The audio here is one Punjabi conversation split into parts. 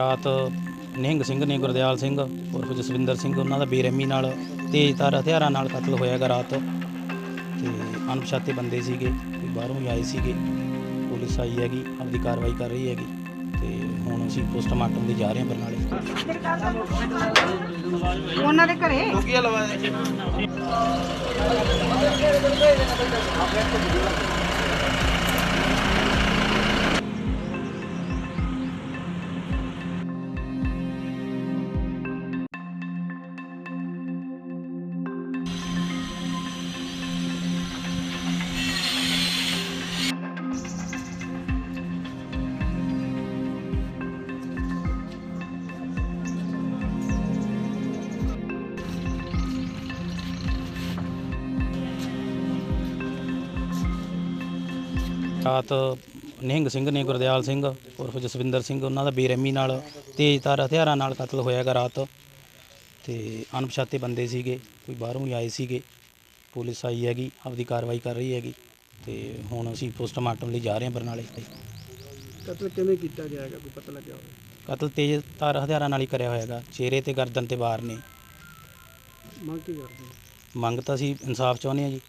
ਰਾਤ ਨਿਹੰਗ ਸਿੰਘ ਨੇ ਗੁਰਦਿਆਲ ਸਿੰਘ ਉਰਫ ਜਸਵਿੰਦਰ ਸਿੰਘ ਉਹਨਾਂ ਦਾ ਬੇਰਹਿਮੀ ਨਾਲ ਤੇਜ਼ਧਾਰ ਹਥਿਆਰਾਂ ਨਾਲ ਕਤਲ ਹੋਇਆਗਾ ਰਾਤ। ਤੇ ਅਣਪਛਾਤੇ ਬੰਦੇ ਸੀਗੇ ਬਾਹਰੋਂ ਹੀ ਆਏ ਸੀਗੇ ਪੁਲਿਸ ਆਈ ਹੈਗੀ ਆਪਦੀ ਕਾਰਵਾਈ ਕਰ ਰਹੀ ਹੈਗੀ ਤੇ ਹੁਣ ਅਸੀਂ ਪੋਸਟਮਾਰਟਮ ਲਈ ਜਾ ਰਹੇ ਹਾਂ ਬਰਨਾਲੇ। ਉਹਨਾਂ ਦੇ ਘਰੇ? ਰਾਤ ਨਿਹੰਗ ਸਿੰਘ ਨੇ ਗੁਰਦਿਆਲ ਸਿੰਘ ਉਰਫ ਜਸਵਿੰਦਰ ਸਿੰਘ ਉਹਨਾਂ ਦਾ ਬੇਰਹਿਮੀ ਨਾਲ ਤੇਜ਼ਧਾਰ ਹਥਿਆਰਾਂ ਨਾਲ ਕਤਲ ਹੋਇਆਗਾ ਰਾਤ। ਤੇ ਅਣਪਛਾਤੇ ਬੰਦੇ ਸੀਗੇ ਕੋਈ ਬਾਹਰੋਂ ਹੀ ਆਏ ਸੀਗੇ। ਪੁਲਿਸ ਆਈ ਹੈਗੀ ਆਪਦੀ ਕਾਰਵਾਈ ਕਰ ਰਹੀ ਹੈਗੀ। ਤੇ ਹੁਣ ਅਸੀਂ ਪੋਸਟਮਾਰਟਮ ਲਈ ਜਾ ਰਹੇ ਹਾਂ ਬਰਨਾਲੇ ਕਤਲ ਕਿਵੇਂ ਕੀਤਾ ਗਿਆ ਹੈਗਾ? ਕੋਈ ਪਤਾ ਲੱਗਿਆ ਹੋਵੇ? ਕਤਲ ਤੇਜ਼ਧਾਰ ਹਥਿਆਰਾਂ ਨਾਲ ਹੀ ਕਰਿਆ ਹੋਇਆਗਾ ਚਿਹਰੇ ਤੇ ਗਰਦਨ ਤੇ ਵਾਰ ਨੇ। ਮੰਗ ਕੀ ਕਰਦੇ ਮੰਗ ਤਾਂ ਅਸੀਂ ਇਨਸਾਫ ਚਾਹੁੰਦੇ ਹਾਂ ਜੀ।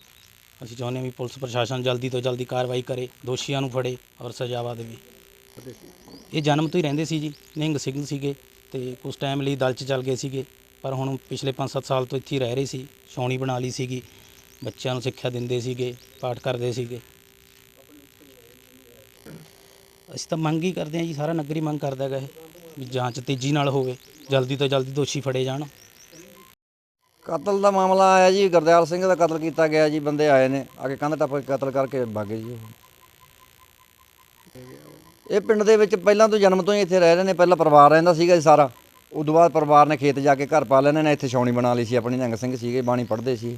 ਅਸੀਂ ਚਾਹੁੰਦੇ ਹਾਂ ਵੀ ਪੁਲਿਸ ਪ੍ਰਸ਼ਾਸਨ ਜਲਦੀ ਤੋਂ ਜਲਦੀ ਕਾਰਵਾਈ ਕਰੇ, ਦੋਸ਼ੀਆਂ ਨੂੰ ਫੜੇ, ਔਰ ਸਜ਼ਾਵਾ ਦੇਵੇ। ਇਹ ਜਨਮ ਤੋਂ ਹੀ ਰਹਿੰਦੇ ਸੀ ਜੀ, ਨਿਹੰਗ ਸਿੰਘ ਸੀਗੇ ਤੇ ਕੁਝ ਟਾਈਮ ਲਈ ਦਲ 'ਚ ਚੱਲ ਗਏ ਸੀਗੇ, ਪਰ ਹੁਣ ਪਿਛਲੇ 5-7 ਸਾਲ ਤੋਂ ਇੱਥੇ ਹੀ ਰਹਿ ਰਹੇ ਸੀ, ਛਾਉਣੀ ਬਣਾ ਲਈ ਸੀਗੀ, ਬੱਚਿਆਂ ਨੂੰ ਸਿੱਖਿਆ ਦਿੰਦੇ ਸੀਗੇ, ਪਾਠ ਕਰਦੇ ਸੀਗੇ। ਅਸੀਂ ਤਾਂ ਮੰਗ ਹੀ ਕਰਦੇ ਹਾਂ ਜੀ, ਸਾਰਾ ਨਗਰੀ ਮੰਗ ਕਰਦਾ ਹੈਗਾ ਇਹ, ਵੀ ਜਾਂਚ ਤੇਜ਼ੀ ਨਾਲ ਹੋਵੇ, ਜਲਦੀ ਤੋਂ ਜਲਦੀ ਦੋਸ਼ੀ ਫੜੇ ਜਾਣ। ਕਤਲ ਦਾ ਮਾਮਲਾ ਆਇਆ ਜੀ, ਗੁਰਦਿਆਲ ਸਿੰਘ ਦਾ ਕਤਲ ਕੀਤਾ ਗਿਆ ਜੀ, ਬੰਦੇ ਆਏ ਨੇ, ਆ ਕੇ ਕੰਧ ਟੱਪ ਕੇ ਕਤਲ ਕਰਕੇ ਭਾਗੇ ਜੀ ਉਹ। ਇਹ ਪਿੰਡ ਦੇ ਵਿੱਚ ਪਹਿਲਾਂ ਤੋਂ ਜਨਮ ਤੋਂ ਹੀ ਇੱਥੇ ਰਹਿ ਰਹੇ ਨੇ, ਪਹਿਲਾਂ ਪਰਿਵਾਰ ਰਹਿੰਦਾ ਸੀਗਾ ਜੀ ਸਾਰਾ। ਉਦੋਂ ਬਾਅਦ ਪਰਿਵਾਰ ਨੇ ਖੇਤ ਜਾ ਕੇ ਘਰ ਪਾ ਲੈਣੇ ਨੇ, ਇੱਥੇ ਛਾਉਣੀ ਬਣਾ ਲਈ ਸੀ, ਆਪਣੀ ਨਿਹੰਗ ਸਿੰਘ ਸੀਗੇ, ਬਾਣੀ ਪੜ੍ਹਦੇ ਸੀ।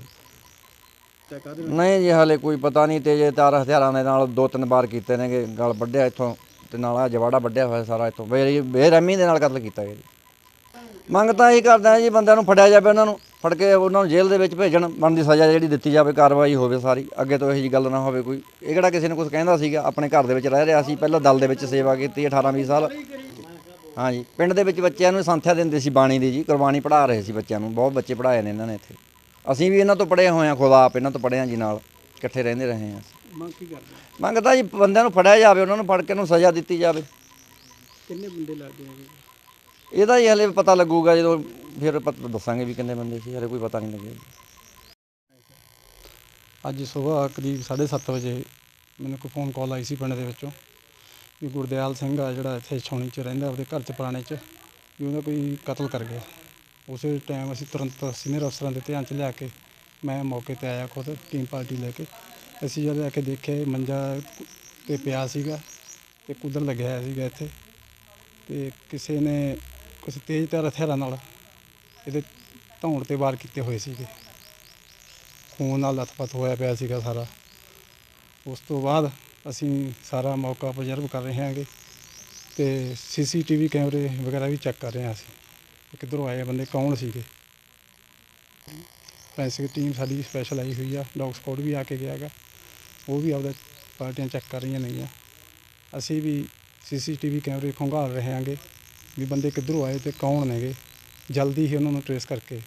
ਤੇ ਕਾਹਦੇ ਨਹੀਂ ਜੀ, ਹਾਲੇ ਕੋਈ ਪਤਾ ਨਹੀਂ ਤੇਜੇ ਤਾਰ ਹਥਿਆਰਾਂ ਦੇ ਨਾਲ ਦੋ ਤਿੰਨ ਵਾਰ ਕੀਤੇ ਨੇਗੇ, ਗਲ ਵੱਢਿਆ ਇੱਥੋਂ, ਤੇ ਨਾਲ ਆ ਜਵਾੜਾ ਵੱਢਿਆ ਹੋਇਆ ਸਾਰਾ ਇੱਥੋਂ। ਬੇਰੀ ਬੇਰਹਿਮੀ ਦੇ ਨਾਲ ਕਤਲ ਕੀਤਾ ਗਿਆ ਜੀ। ਮੰਗ ਤਾਂ ਇਹ ਕਰਦਾ ਜੀ, ਬੰਦਿਆਂ ਨੂੰ ਫੜਿਆ ਜਾਵੇ ਉਹਨਾਂ ਨੂੰ। ਫੜ ਕੇ ਉਹਨਾਂ ਨੂੰ ਜੇਲ੍ਹ ਦੇ ਵਿੱਚ ਭੇਜਣ ਬਣਦੀ ਸਜ਼ਾ ਜਿਹੜੀ ਦਿੱਤੀ ਜਾਵੇ ਕਾਰਵਾਈ ਹੋਵੇ ਸਾਰੀ। ਅੱਗੇ ਤੋਂ ਇਹੋ ਜੀ ਗੱਲ ਨਾ ਹੋਵੇ ਕੋਈ। ਇਹ ਕਿਹੜਾ ਕਿਸੇ ਨੇ ਕੁਝ ਕਹਿੰਦਾ ਸੀਗਾ? ਆਪਣੇ ਘਰ ਦੇ ਵਿੱਚ ਰਹਿ ਰਿਹਾ ਸੀ ਪਹਿਲਾਂ ਦਲ ਦੇ ਵਿੱਚ ਸੇਵਾ ਕੀਤੀ 18 20 ਸਾਲ। ਹਾਂਜੀ। ਪਿੰਡ ਦੇ ਵਿੱਚ ਬੱਚਿਆਂ ਨੂੰ ਸੰਥਿਆ ਦਿੰਦੇ ਸੀ ਬਾਣੀ ਦੀ ਜੀ ਕੁਰਬਾਨੀ ਪੜ੍ਹਾ ਰਹੇ ਸੀ ਬੱਚਿਆਂ ਨੂੰ। ਬਹੁਤ ਬੱਚੇ ਪੜ੍ਹਾਏ ਨੇ ਇਹਨਾਂ ਨੇ ਇੱਥੇ। ਅਸੀਂ ਵੀ ਇਹਨਾਂ ਤੋਂ ਪੜ੍ਹੇ ਹੋਏ ਹਾਂ ਖੁਦ ਆਪ ਇਹਨਾਂ ਤੋਂ ਪੜ੍ਹੇ ਜੀ ਨਾਲ। ਇਕੱਠੇ ਰਹਿੰਦੇ ਰਹੇ ਹਾਂ ਅਸੀਂ। ਮੰਗ ਕੀ ਕਰਦੇ? ਹੋ? ਮੰਗਦਾ ਜੀ ਬੰਦਿਆਂ ਨੂੰ ਫੜਿਆ ਜਾਵੇ ਉਹਨਾਂ ਨੂੰ ਫੜ ਕੇ ਨੂੰ ਸਜ਼ਾ ਦਿੱਤੀ ਜਾਵੇ। ਕਿੰਨੇ ਬੰਦੇ ਲੱਗਦੇ ਹੈਗੇ ਇਹਦਾ ਹੀ ਹਲੇ ਪਤਾ ਲੱਗੂਗਾ ਜਦੋਂ ਫਿਰ ਪਤਾ ਦੱਸਾਂਗੇ ਵੀ ਕਿੰਨੇ ਬੰਦੇ ਸੀ ਹਲੇ ਕੋਈ ਪਤਾ ਨਹੀਂ ਲੱਗਿਆ ਅੱਜ ਸਵੇਰ ਕਰੀਬ 7:30 ਵਜੇ ਮੈਨੂੰ ਕੋਈ ਫੋਨ ਕਾਲ ਆਈ ਸੀ ਪਿੰਡ ਦੇ ਵਿੱਚੋਂ ਵੀ ਗੁਰਦਿਆਲ ਸਿੰਘ ਆ ਜਿਹੜਾ ਇੱਥੇ ਛਾਉਣੀ 'ਚ ਰਹਿੰਦਾ ਉਹਦੇ ਘਰ 'ਚ ਪੁਰਾਣੇ 'ਚ, ਵੀ ਉਹਦਾ ਕੋਈ ਕਤਲ ਕਰ ਗਿਆ। ਉਸੇ ਟਾਈਮ ਅਸੀਂ ਤੁਰੰਤ ਸੀਨੀਅਰ ਅਫਸਰਾਂ ਦੇ ਧਿਆਨ 'ਚ ਲਿਆ ਕੇ ਮੈਂ ਮੌਕੇ ਤੇ ਆਇਆ ਖੁਦ ਟੀਮ ਪਾਰਟੀ ਲੈ ਕੇ। ਅਸੀਂ ਜਦ ਆ ਕੇ ਦੇਖਿਆ ਮੰਜਾ ਤੇ ਪਿਆ ਸੀਗਾ, ਤੇ ਕੁਦਰ ਲੱਗਿਆ ਸੀਗਾ ਇੱਥੇ। ਤੇ ਕਿਸੇ ਨੇ ਕੁਝ ਤੇਜ਼ ਤਰ ਹਥਿਆਰਾਂ ਨਾਲ ਇਹਦੇ ਧੌਣ ਤੇ ਵਾਰ ਕੀਤੇ ਹੋਏ ਸੀਗੇ। ਖੂਨ ਨਾਲ ਲੱਥਪੱਥ ਹੋਇਆ ਪਿਆ ਸੀਗਾ ਸਾਰਾ। ਉਸ ਤੋਂ ਬਾਅਦ ਅਸੀਂ ਸਾਰਾ ਮੌਕਾ ਪ੍ਰਜ਼ਰਵ ਕਰ ਰਹੇ ਹਾਂਗੇ ਤੇ ਸੀਸੀਟੀਵੀ ਕੈਮਰੇ ਵਗੈਰਾ ਵੀ ਚੈੱਕ ਕਰ ਰਹੇ ਹਾਂ ਅਸੀਂ ਕਿੱਧਰੋਂ ਆਏ ਬੰਦੇ, ਕੌਣ ਸੀਗੇ। ਫੈਂਸਿੰਗ ਟੀਮ ਸਾਡੀ ਸਪੈਸ਼ਲ ਆਈ ਹੋਈ ਆ ਡੌਗ ਸਕੁਆਡ ਵੀ ਆ ਕੇ ਗਿਆ ਹੈਗਾ। ਉਹ ਵੀ ਆਪਦਾ ਪਾਰਟੀਆਂ ਚੈੱਕ ਕਰ ਰਹੀਆਂ ਨੇਗੀਆਂ। ਅਸੀਂ ਵੀ ਸੀਸੀਟੀਵੀ ਕੈਮਰੇ ਖੰਗਾਲ ਰਹੇ ਹਾਂਗੇ ਵੀ ਬੰਦੇ ਕਿੱਧਰੋਂ ਆਏ ਤੇ ਕੌਣ ਨੇਗੇ। ਜਲਦੀ ਹੀ ਉਹਨਾਂ ਨੂੰ ਟਰੇਸ ਕਰਕੇ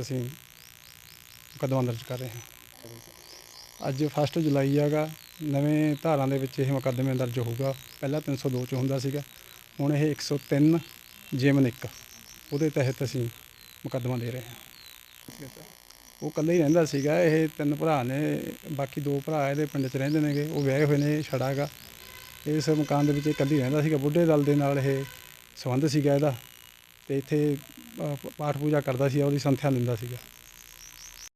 ਅਸੀਂ ਮੁਕੱਦਮਾ ਦਰਜ ਕਰ ਰਹੇ ਹਾਂ। ਅੱਜ 1 ਜੁਲਾਈ ਹੈਗਾ, ਨਵੇਂ ਧਾਰਾਂ ਦੇ ਵਿੱਚ ਇਹ ਮੁਕੱਦਮੇ ਦਰਜ ਹੋਊਗਾ। ਪਹਿਲਾਂ 302 ਚ ਹੁੰਦਾ ਸੀਗਾ, ਹੁਣ ਇਹ 103 ਜੇਮਨ 1 ਉਹਦੇ ਤਹਿਤ ਅਸੀਂ ਮੁਕੱਦਮਾ ਦੇ ਰਹੇ ਹਾਂ। ਉਹ ਇਕੱਲੇ ਹੀ ਰਹਿੰਦਾ ਸੀਗਾ, ਇਹ ਤਿੰਨ ਭਰਾ ਨੇ, ਬਾਕੀ ਦੋ ਭਰਾ ਇਹਦੇ ਪਿੰਡ 'ਚ ਰਹਿੰਦੇ ਨੇਗੇ, ਉਹ ਵਿਆਹੇ ਹੋਏ ਨੇ ਛੜਾ ਹੈਗਾ। ਇਸ ਮਕਾਨ ਦੇ ਵਿੱਚ ਇਹ ਇਕੱਲੀ ਰਹਿੰਦਾ ਸੀਗਾ, ਬੁੱਢੇ ਦਲ ਦੇ ਨਾਲ ਇਹ ਸੰਬੰਧ ਸੀਗਾ ਇਹਦਾ। ਤੇ ਇੱਥੇ ਪਾਠ ਪੂਜਾ ਕਰਦਾ ਸੀ ਉਹਦੀ ਸੰਥਿਆ ਦਿੰਦਾ ਸੀਗਾ।